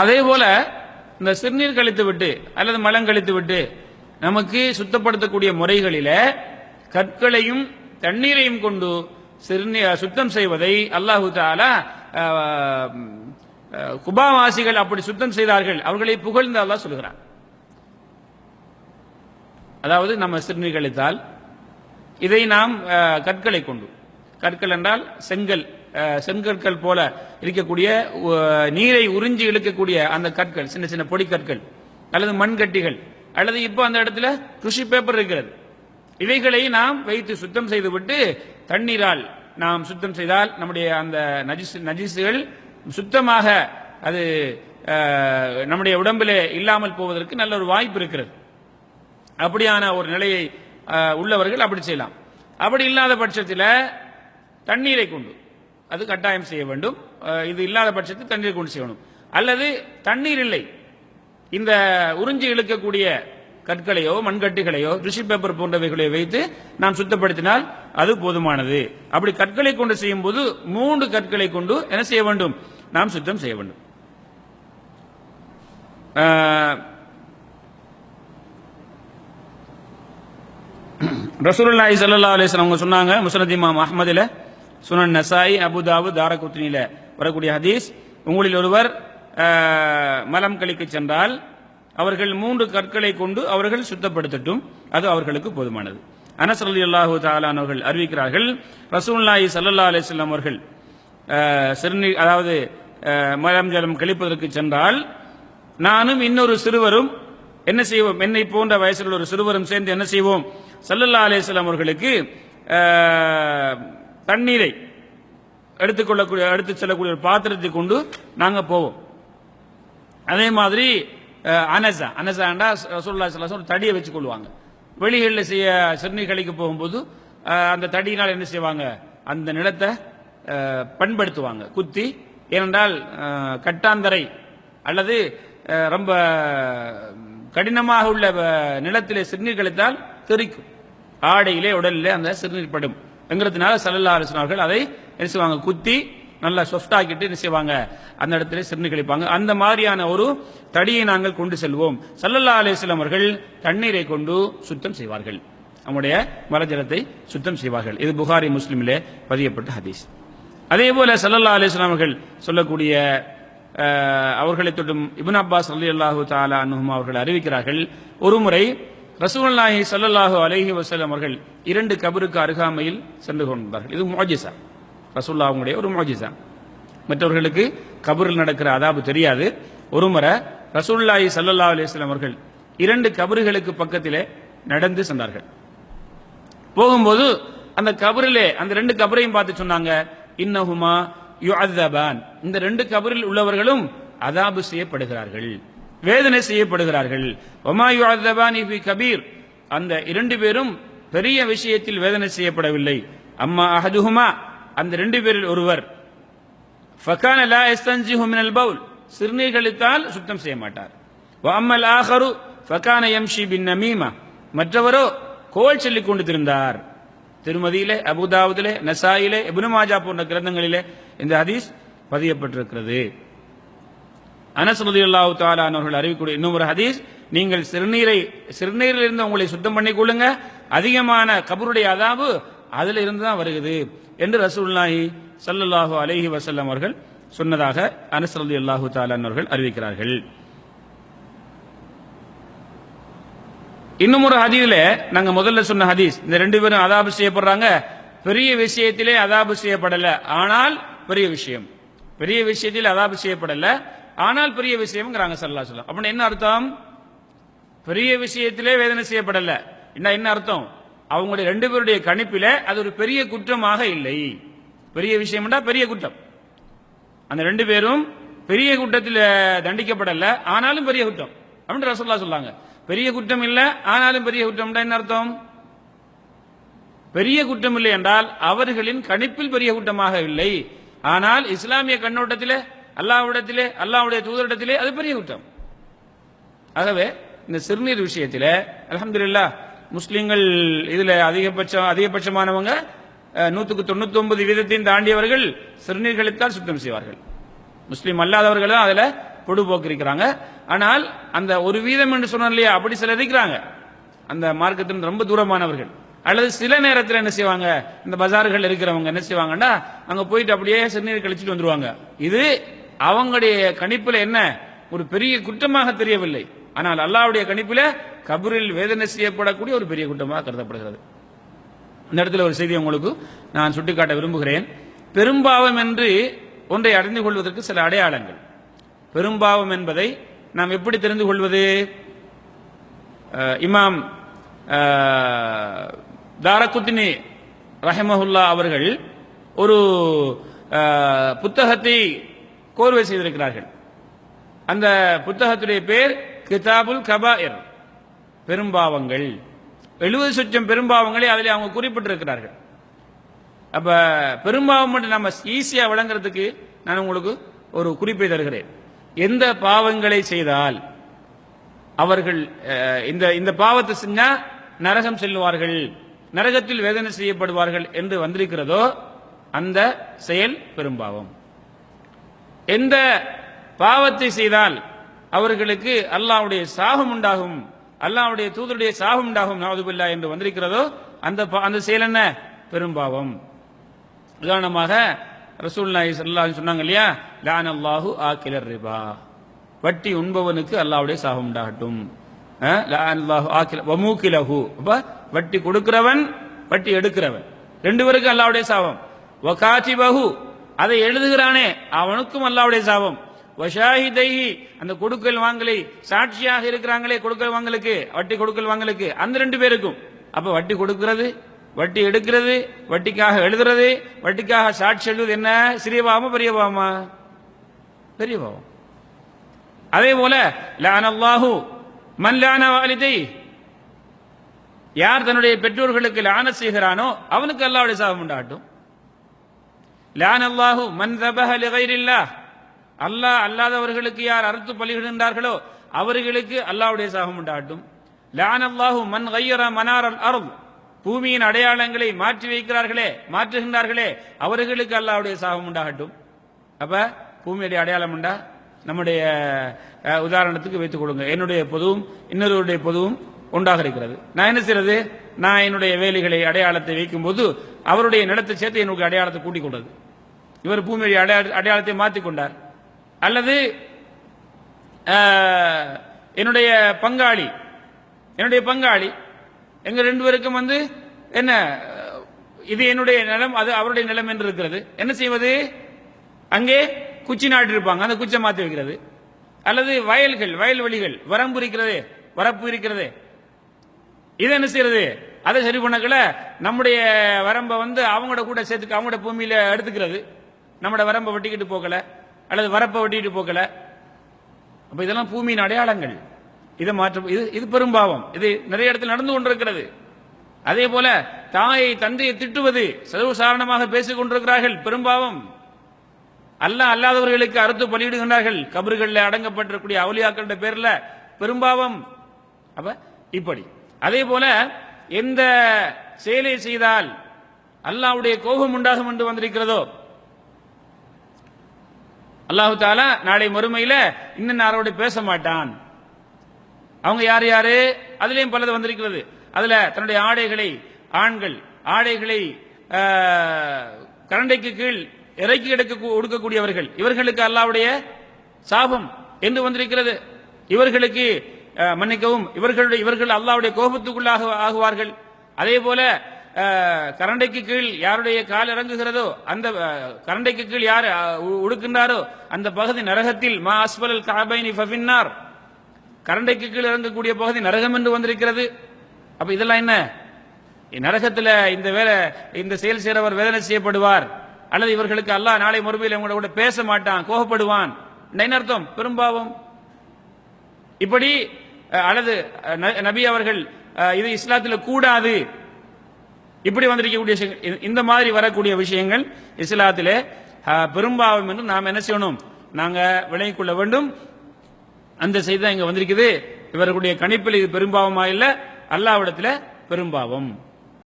அதே போல இந்த சிறுநீர் கழித்து விட்டு அல்லது மலம் கழித்து விட்டு நமக்கு சுத்தப்படுத்தக்கூடிய முறைகளில கற்களையும் தண்ணீரையும் கொண்டு சிறுநீர் சுத்தம் செய்வதை அல்லாஹு தாலா குபாவாசிகள் அப்படி சுத்தம் செய்தார்கள். அவர்களை புகழ்ந்து அல்லாஹ் சொல்கிறான். அதாவது நம்ம சிறுநீர் கழித்தால் இதை நாம் கற்களை கொண்டு. கற்கள் என்றால் செங்கல். செங்கற்கள் போல இருக்கக்கூடிய நீரை உறிஞ்சி இழுக்கக்கூடிய அந்த கற்கள் சின்ன சின்ன பொடிக்கற்கள் அல்லது மண்கட்டிகள் அல்லது இப்போ அந்த இடத்துல ருஷி பேப்பர் இருக்கிறது. இவைகளை நாம் வைத்து சுத்தம் செய்துவிட்டு தண்ணீரால் நாம் சுத்தம் செய்தால் நம்முடைய அந்த நஜிசு நஜிசுகள் சுத்தமாக அது நம்முடைய உடம்பிலே இல்லாமல் போவதற்கு நல்ல ஒரு வாய்ப்பு இருக்கிறது. அப்படியான ஒரு நிலையை உள்ளவர்கள் அப்படி செய்யலாம். அப்படி இல்லாத பட்சத்தில் தண்ணீரை கொண்டு அது கட்டாயம் செய்ய வேண்டும். இது இல்லாத பட்சத்தில் தண்ணீர் கொண்டு செய்யணும். அல்லது தண்ணீர் இல்லை. இந்த உறிஞ்சி இழுக்கக்கூடிய கற்களையோ மண்கட்டிகளையோ ரிஷி பேப்பர் போன்றவைகளையோ வைத்து நாம் சுத்தப்படுத்தினால் அது போதுமானது. அப்படி கற்களை கொண்டு செய்யும் போது மூன்று கற்களை கொண்டு என்ன செய்ய வேண்டும்? நாம் சுத்தம் செய்ய வேண்டும். அஹ், ரசூலுல்லாஹி ஸல்லல்லாஹு அவங்க சொன்னாங்க முஸ்னத் இமாம் அஹ்மதுல சுனன் நசாயி அபுதாபு தாரகுத்னியில வரக்கூடிய ஹதீஸ். உங்களில் ஒருவர் மலம் கழிக்க சென்றால் அவர்கள் மூன்று கற்களை கொண்டு அவர்கள் சுத்தப்படுத்தட்டும். அது அவர்களுக்கு போதுமானது. அனஸ் ரலியல்லாஹு தஆலா அறிவிக்கிறார்கள் ரசூல்லாயி ஸல்லல்லாஹு அலிஸ்லாம் அவர்கள் சிறுநீர் அதாவது மலம் ஜலம் கழிப்பதற்கு சென்றால் நானும் இன்னொரு சிறுவரும் என்ன செய்வோம்? என்னை போன்ற வயசில் ஒரு சிறுவரும் சேர்ந்து என்ன செய்வோம்? சல்லல்லா அலிஸ்லாம் அவர்களுக்கு தண்ணீரை எடுத்துக்கொள்ளக்கூடிய எடுத்து செல்லக்கூடிய ஒரு பாத்திரத்தை கொண்டு நாங்க போவோம். அதே மாதிரி அனசா. அனசாண்டா சுல்லா ஸல்லல்லாஹு ஒரு தடியை வச்சு கொள்வாங்க. வெளிகளில் செய்ய சிறுநீர் கழிக்க போகும்போது அந்த தடியினால் என்ன செய்வாங்க? அந்த நிலத்தை பண்படுத்துவாங்க. குத்தி ஏனென்றால் கட்டாந்தரை அல்லது ரொம்ப கடினமாக உள்ள நிலத்திலே சிறுநீர் கழித்தால் தெறிக்கும். ஆடையிலே உடலிலே அந்த சிறுநீர் படும். எங்கிறதுனால சல்லல்லா அலிஸ்லார்கள் அதை என்ன செய்வாங்க? குத்தி நல்லா சொஃப்டாக்கிட்டு என்ன செய்வாங்க? அந்த இடத்துல சிறுநீர் கழிப்பாங்க. அந்த மாதிரியான ஒரு தடியை நாங்கள் கொண்டு செல்வோம். சல்லல்லா அலிஸ்லாம் அவர்கள் தண்ணீரை கொண்டு சுத்தம் செய்வார்கள். நம்முடைய மலஜலத்தை சுத்தம் செய்வார்கள். இது புகாரி முஸ்லிமிலே பதியப்பட்ட ஹதீஸ். அதே போல சல்லல்லா அலிஸ்லாம் அவர்கள் சொல்லக்கூடிய அவர்களை தொட்டும் இபின் அப்பாஸ் அலி அல்லாஹு தாலா அன்ஹும் அவர்கள் அறிவிக்கிறார்கள் ஒருமுறை ரசூலுல்லாஹி ஸல்லல்லாஹு அலஹி வஸல்லம் அவர்கள் இரண்டு கபருக்கு அருகாமையில் சென்று கொண்டார்கள். இது மோஜிசா ரசூல்லா அவங்களுடைய ஒரு மோஜிசா மற்றவர்களுக்கு கபரில் நடக்கிற அதாபு தெரியாது. ஒருமுறை முறை ஸல்லல்லாஹு அலைஹி அலிஸ்லாம் அவர்கள் இரண்டு கபறுகளுக்கு பக்கத்திலே நடந்து சென்றார்கள். போகும்போது அந்த கபரிலே அந்த ரெண்டு கபரையும் பார்த்து சொன்னாங்க இன்னஹுமா யு இந்த ரெண்டு கபரில் உள்ளவர்களும் அதாபு செய்யப்படுகிறார்கள். வேதனை செய்யப்படுகிறார்கள். ஒமாயு அதபானி கபீர். அந்த இரண்டு பேரும் பெரிய விஷயத்தில் வேதனை செய்யப்படவில்லை. அம்மா அஹதுஹுமா அந்த ரெண்டு பேரில் ஒருவர். ஃபகான லா யஸ்தன்ஜிஹு பவுல். சிறுநீர் சுத்தம் செய்ய மாட்டார். அம்மல் ஆஹரு ஃபகான எம்ஷி பின் நமீமா. மற்றவரோ கோல் சொல்லிக் கொண்டு திருந்தார். திருமதியிலே அபுதாவுதிலே நசாயிலே இப்னு போன்ற கிரந்தங்களிலே இந்த ஹதீஸ் பதியப்பட்டிருக்கிறது. அனசமதி அல்லாஹு தஆலா அவர்கள் அறிவிக்கூடிய இன்னும் ஒரு ஹதீஸ். நீங்கள் சிறுநீரை சிறுநீரிலிருந்து உங்களை சுத்தம் பண்ணி கொள்ளுங்க. அதிகமான கபருடைய அதாவு அதில் இருந்து தான் வருகிறது என்று ரசூல்லாஹி ஸல்லல்லாஹு அலஹி வசல்லம் அவர்கள் சொன்னதாக அனசரதி அல்லாஹு தஆலா அவர்கள் அறிவிக்கிறார்கள். இன்னும் ஒரு ஹதீஸ்ல நாங்க முதல்ல சொன்ன ஹதீஸ். இந்த ரெண்டு பேரும் அதாபு செய்யப்படுறாங்க. பெரிய விஷயத்திலே அதாபு செய்யப்படல. ஆனால் பெரிய விஷயம். பெரிய விஷயத்தில் அதாபு செய்யப்படல. ஆனால் பெரிய விஷயம்ங்கிறாங்க சல்லா சொல்லம் அப்படின்னு என்ன அர்த்தம்? பெரிய விஷயத்திலே வேதனை செய்யப்படல. என்ன என்ன அர்த்தம்? அவங்களுடைய ரெண்டு பேருடைய கணிப்பில அது ஒரு பெரிய குற்றமாக இல்லை. பெரிய விஷயம்டா பெரிய குற்றம். அந்த ரெண்டு பேரும் பெரிய குற்றத்தில் தண்டிக்கப்படல ஆனாலும் பெரிய குற்றம். அப்படின்னு ரசோல்லா சொல்லாங்க பெரிய குற்றம் இல்லை ஆனாலும் பெரிய குற்றம்டா என்ன அர்த்தம்? பெரிய குற்றம் இல்லை என்றால் அவர்களின் கணிப்பில் பெரிய குற்றமாக இல்லை. ஆனால் இஸ்லாமிய கண்ணோட்டத்திலே அல்லாவிடத்திலே அல்லாவுடைய தூதரிடத்திலே அது பெரிய குற்றம். ஆகவே இந்த சிறுநீர் விஷயத்தில் அலமதுல்லா முஸ்லீம்கள் இதில் அதிகபட்சம் அதிகபட்சமானவங்க நூற்றுக்கு தொண்ணூற்றி ஒன்பது வீதத்தையும் தாண்டியவர்கள் சிறுநீர் கழித்தால் சுத்தம் செய்வார்கள். முஸ்லீம் அல்லாதவர்களும் அதில் பொடுபோக்கு இருக்கிறாங்க ஆனால் அந்த ஒரு வீதம் என்று சொன்னார் இல்லையா அப்படி சில இருக்கிறாங்க. அந்த மார்க்கத்தின் ரொம்ப தூரமானவர்கள். அல்லது சில நேரத்தில் என்ன செய்வாங்க இந்த பஜார்கள் இருக்கிறவங்க என்ன செய்வாங்கன்னா அங்கே போயிட்டு அப்படியே சிறுநீர் கழிச்சிட்டு வந்துருவாங்க. இது அவங்களுடைய கணிப்புல என்ன? ஒரு பெரிய குற்றமாக தெரியவில்லை. ஆனால் அல்லாவுடைய கணிப்பில் கபரில் வேதனை செய்யப்படக்கூடிய ஒரு பெரிய குற்றமாக கருதப்படுகிறது. இந்த இடத்துல ஒரு செய்தி உங்களுக்கு நான் சுட்டிக்காட்ட விரும்புகிறேன். பெரும்பாவம் என்று ஒன்றை அறிந்து கொள்வதற்கு சில அடையாளங்கள். பெரும்பாவம் என்பதை நாம் எப்படி தெரிந்து கொள்வது? இமாம் தாரக்குத்தினி தாரகுத்தினி ரஹமஹுல்லா அவர்கள் ஒரு புத்தகத்தை கோர்வை செய்திருக்கிறார்கள். அந்த புத்தகத்துடைய பேர் கிதாபுல் கபாயர். பெரும்பாவங்கள். எழுபது சொச்சம் பெரும்பாவங்களை அதில் அவங்க குறிப்பிட்டிருக்கிறார்கள். அப்ப பெரும்பாவம் மட்டும் நம்ம ஈஸியாக விளங்குறதுக்கு நான் உங்களுக்கு ஒரு குறிப்பை தருகிறேன். எந்த பாவங்களை செய்தால் அவர்கள் இந்த இந்த பாவத்தை செஞ்சா நரகம் செல்லுவார்கள் நரகத்தில் வேதனை செய்யப்படுவார்கள் என்று வந்திருக்கிறதோ அந்த செயல் பெரும்பாவம். எந்த பாவத்தை செய்தால் அவர்களுக்கு அல்லாவுடைய சாகம் உண்டாகும் அல்லாவுடைய தூதருடைய சாகம் உண்டாகும் நவதுபில்லா என்று வந்திருக்கிறதோ அந்த பா- அந்த செயல் என்ன? பெரும்பாவம் உதாரணமாக ரசூல் ஸல்லல்லாஹு அலைஹி சொன்னாங்க இல்லையா? லான் அல்லாஹு ஆக்கிலர் ரிபா. வட்டி உண்பவனுக்கு அல்லாவுடைய சாகம் உண்டாகட்டும். அஹ், அல்லாஹு ஆக்கில வமூக்கிலஹு அப்ப வட்டி கொடுக்கிறவன் வட்டி எடுக்கிறவன். ரெண்டு பேருக்கும் அல்லாவுடைய சாபம். வகாத்திபஹு அதை எழுதுகிறானே. அவனுக்கும் அல்லாவுடைய சாபம். வஷாஹிதைஹி அந்த கொடுக்கல் வாங்கலை. சாட்சியாக இருக்கிறாங்களே கொடுக்கல் வாங்கலுக்கு வட்டி கொடுக்கல் வாங்கலுக்கு. அந்த ரெண்டு பேருக்கும். அப்ப வட்டி கொடுக்கிறது வட்டி எடுக்கிறது வட்டிக்காக எழுதுறது வட்டிக்காக சாட்சி எழுதுவது என்ன? சிறிய பாவமா பெரிய பாவமா? பெரிய பாவம். அதே போல லானல்லாஹு மல்லான வாலிதை யார் தன்னுடைய பெற்றோர்களுக்கு லான செய்கிறானோ அவனுக்கு அல்லாவுடைய சாபம் உண்டாட்டும். லான் அல்லாஹு மன் தபஹ அல்லாஹ் அல்லாதவர்களுக்கு யார் அறுத்து பலிகிடுகின்றார்களோ அவர்களுக்கு அல்லாஹ்வுடைய சாகம் உண்டாட்டும் லான் அல்லாஹு மன் கையர மனார் அல் அருள் பூமியின் அடையாளங்களை மாற்றி வைக்கிறார்களே மாற்றுகின்றார்களே அவர்களுக்கு அல்லாவுடைய சாகம் உண்டாகட்டும். அப்ப பூமியுடைய அடையாளம் உண்டா? நம்முடைய உதாரணத்துக்கு வைத்துக் கொடுங்க என்னுடைய பொதுவும் இன்னொருவருடைய பொதுவும் உண்டாக இருக்கிறது நான் என்ன செய்யறது? நான் என்னுடைய வேலைகளை அடையாளத்தை வைக்கும்போது அவருடைய நிலத்தை சேர்த்து என்னுடைய அடையாளத்தை கூட்டிக் கொண்டது. இவர் பூமியுடைய அடையாள அடையாளத்தை மாற்றிக் கொண்டார். அல்லது என்னுடைய பங்காளி என்னுடைய பங்காளி எங்க ரெண்டு பேருக்கும் வந்து என்ன இது என்னுடைய நிலம் அது அவருடைய நிலம் என்று இருக்கிறது. என்ன செய்வது? அங்கே குச்சி நாட்டிருப்பாங்க அந்த குச்சை மாற்றி வைக்கிறது. அல்லது வயல்கள் வயல்வெளிகள் வரம்பு இருக்கிறதே வரப்பு இருக்கிறதே. இது என்ன செய்யறது? அதை சரி பண்ணக்கல நம்முடைய வரம்பை வந்து அவங்களோட கூட சேர்த்துக்க அவங்களோட பூமியில எடுத்துக்கிறது. நம்மளோட வரம்பை வெட்டிக்கிட்டு போகல அல்லது வரப்பை வெட்டிக்கிட்டு போகல அப்ப இதெல்லாம் பூமியின் அடையாளங்கள். இதை மாற்ற இது இது பெரும்பாவம். இது நிறைய இடத்தில் நடந்து கொண்டிருக்கிறது. அதே போல தாயை தந்தையை திட்டுவது சர்வசாரணமாக பேசிக் கொண்டிருக்கிறார்கள் பெரும்பாவம். அல்ல அல்லாதவர்களுக்கு அறுத்து பலியிடுகின்றார்கள். கபறுகளில் அடங்கப்பட்டிருக்கூடிய அவலியாக்களுடைய பேர்ல பெரும்பாவம். அப்ப இப்படி. அதே போல எந்த செயலை செய்தால் அல்லாவுடைய கோபம் உண்டாகும் என்று வந்திருக்கிறதோ அல்லாஹு தாலா நாளை மறுமையில இன்னும் யாரோட பேச மாட்டான். அவங்க யார் யாரு? அதுலயும் பலது வந்திருக்கிறது. அதுல தன்னுடைய ஆடைகளை ஆண்கள் ஆடைகளை கரண்டைக்கு கீழ் இறக்கி எடுக்க ஒடுக்கக்கூடியவர்கள் இவர்களுக்கு அல்லாவுடைய சாபம் என்று வந்திருக்கிறது. இவர்களுக்கு மன்னிக்கவும் இவர்களுடைய இவர்கள் அல்லாவுடைய கோபத்துக்குள்ளாக ஆகுவார்கள். அதே போல கரண்டைக்கு கீழ் யாருடைய கால் இறங்குகிறதோ அந்த கரண்டைக்கு கீழ் யார் உ- உடுக்கின்றாரோ அந்த பகுதி நரகத்தில் மா அஸ்வலல் காபைனி ஃபபின்னார் கரண்டைக்கு கீழ் இறங்கக்கூடிய பகுதி நரகம் என்று வந்திருக்கிறது. அப்ப இதெல்லாம் என்ன? நரகத்துல இந்த வேலை இந்த செயல் செய்கிறவர் வேதனை செய்யப்படுவார். அல்லது இவர்களுக்கு அல்லாஹ் நாளை மறுபடியில் இவங்களோட கூட பேச மாட்டான் கோபப்படுவான். என்ன அர்த்தம்? பெரும்பாவம். இப்படி அல்லது ந- நபி அவர்கள் இது இஸ்லாத்தில் கூடாது. இப்படி வந்திருக்கக்கூடிய விஷயங்கள் இந்த- இந்த மாதிரி வரக்கூடிய விஷயங்கள் இஸ்லாத்திலே பெரும்பாலும் பெரும்பாவம் என்று நாம் என்ன செய்யணும்? நாங்கள் விலகிக் கொள்ள வேண்டும். அந்த செய்தி தான் வந்திருக்குது. இவர்களுடைய கணிப்பில் இது பெரும்பாவமா இல்லை அல்லாவிடத்தில் பெரும்பாவம்.